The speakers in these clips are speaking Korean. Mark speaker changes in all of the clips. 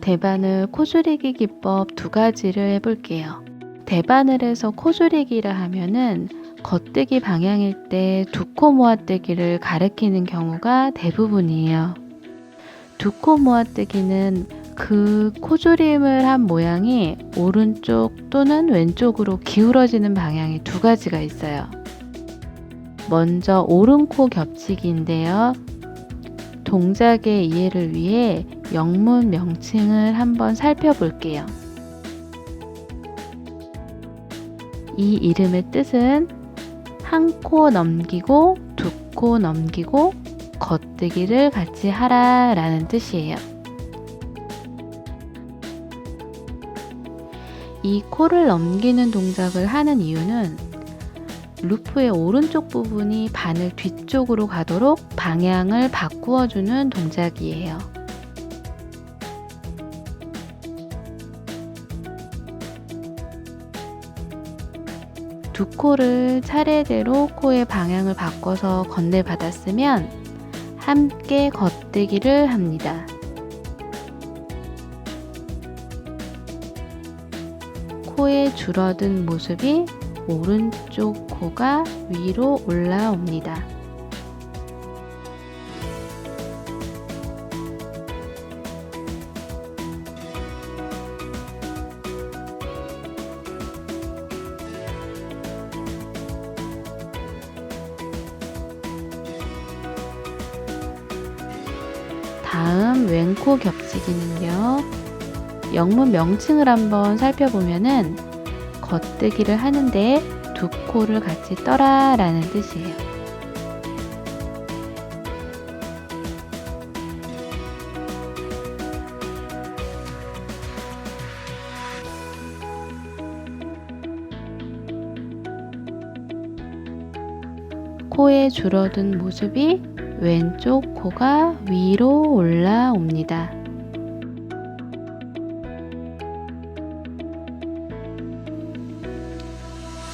Speaker 1: 대바늘 코줄이기 기법 두 가지를 해볼게요. 대바늘에서 코줄이기를 하면은 겉뜨기 방향일 때 두 코 모아뜨기를 가리키는 경우가 대부분이에요. 두 코 모아뜨기는 그 코조림을 한 모양이 오른쪽 또는 왼쪽으로 기울어지는 방향이 두 가지가 있어요. 먼저 오른코 겹치기인데요. 동작의 이해를 위해 영문 명칭을 한번 살펴볼게요. 이 이름의 뜻은 한 코 넘기고 두 코 넘기고 겉뜨기를 같이 하라 라는 뜻이에요. 이 코를 넘기는 동작을 하는 이유는 루프의 오른쪽 부분이 바늘 뒤쪽으로 가도록 방향을 바꾸어 주는 동작이에요. 두 코를 차례대로 코의 방향을 바꿔서 건네받았으면 함께 겉뜨기를 합니다. 코의 줄어든 모습이 오른쪽 코가 위로 올라옵니다. 다음 왼코 겹치기는요. 영문 명칭을 한번 살펴보면은 겉뜨기를 하는데 두 코를 같이 떠라 라는 뜻이에요. 코의 줄어든 모습이 왼쪽 코가 위로 올라옵니다.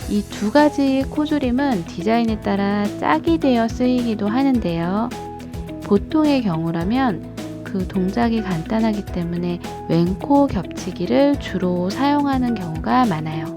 Speaker 1: 이 두 가지 코줄임은 디자인에 따라 짝이 되어 쓰이기도 하는데요. 보통의 경우라면 그 동작이 간단하기 때문에 왼코 겹치기를 주로 사용하는 경우가 많아요.